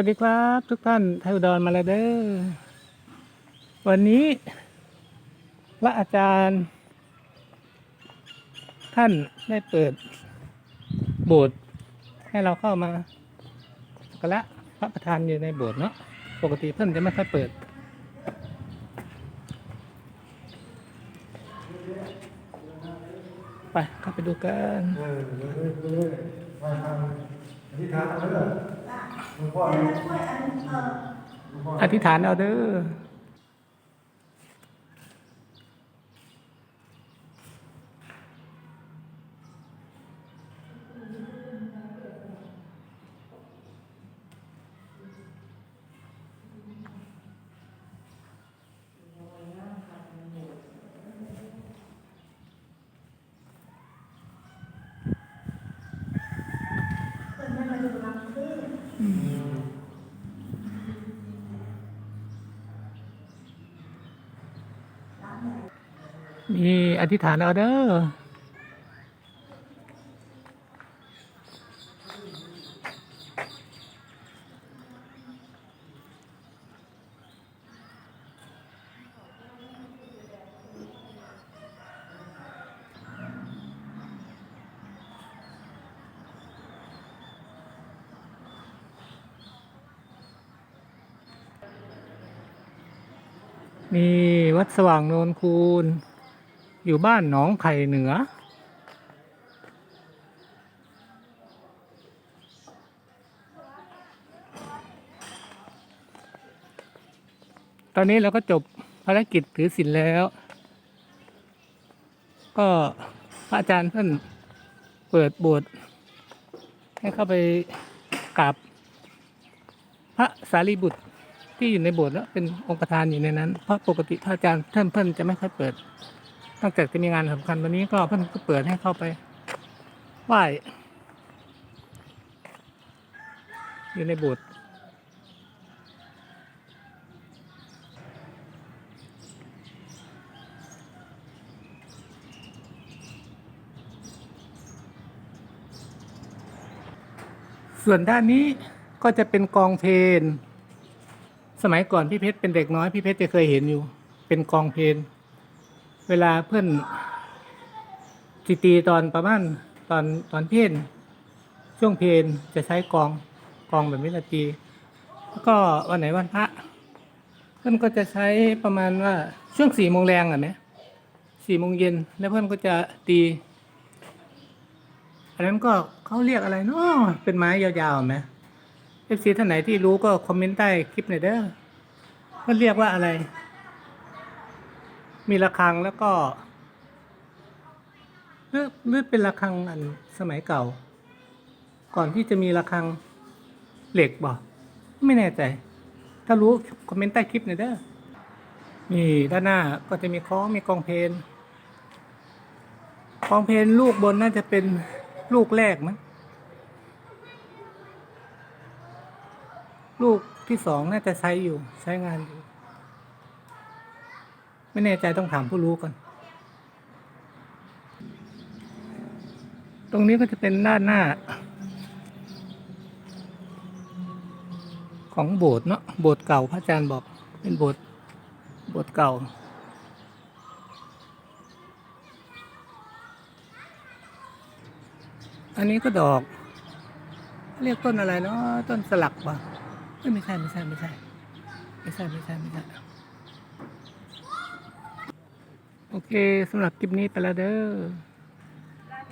วัสดีครับ ทุกท่านไทยอุดรมาแล้วเด้อวันนี้ พระอาจารย์ ท่านได้เปิดโบสถ์ให้เราเข้ามาสักการะพระประธานอยู่ในโบสถ์เนาะปกติเพื่อนจะไม่ค่อยเปิด ไปเข้าไปดูกันเออ หลวงพ่อหลวงพ่ออธิษฐานเอาเด้อ มีอธิษฐานเอาเด้อ มีวัดสว่างโนนคูนอยู่บ้านหนองไข่เหนือ ตอนนี้เราก็จบภารกิจถือศีลแล้ว ก็พระอาจารย์เพิ่นเปิดโบสถ์ให้เข้าไปกราบพระสารีบุตร ที่อยู่ในโบสถ์แล้วเป็นองค์ประธานอยู่ในนั้น เพราะปกติพระอาจารย์ท่านเพิ่นจะไม่ค่อยเปิดนอกจากจะมีงานสำคัญวันนี้ก็เพื่อนก็เปิดให้เข้าไปไหว้อยู่ในโบสถ์ส่วนด้านนี้ก็จะเป็นกองเพลน สมัยก่อนพี่เพชรเป็นเด็กน้อยพี่เพชรจะเคยเห็นอยู่ เป็นกองเพลนเวลาเพื่อนตีตีตอนประมาณตอนตอนเพลนช่วงเพลนจะใช้กองกองแบบนี้ละตีแล้วก็วันไหนวันพระเพื่อนก็จะใช้ประมาณว่าช่วงสี่โมงแรงอะนะสี่โมงเย็นแล้วเพื่อนก็จะตีอันนั้นก็เขาเรียกอะไรเนาะเป็นไม้ยาวๆไหม เอฟซีท่านไหนที่รู้ก็คอมเมนต์ใต้คลิปหน่อยเด้อเขาเรียกว่าอะไร มีระฆังแล้วก็หรือหรือเป็นระฆังอันสมัยเก่า ก่อนที่จะมีระฆังเหล็กบ่ไม่แน่ใจ ถ้ารู้คอมเมนต์ใต้คลิปหน่อยเด้อนี่ด้านหน้าก็จะมีคล้องมีกองเพลนกองเพลนลูกบนน่าจะเป็นลูกแรกมั้ง ลูกที่สองน่าจะใช้อยู่ใช้งานอยู่ ไม่แน่ใจต้องถามผู้รู้ก่อน ตรงนี้ก็จะเป็นด้านหน้า ของโบสถ์เนาะโบสถ์เก่าพระอาจารย์บอกเป็นโบสถ์โบสถ์เก่าอันนี้ก็ดอก เรียกต้นอะไรเนาะต้นสลักวะ เอ้ยไม่ใช่ไม่ใช่ไม่ใช่ไม่ใช่ไม่ใช่ไม่ใช่โอเคสำหรับคลิปนี้ไปแล้วเด้อ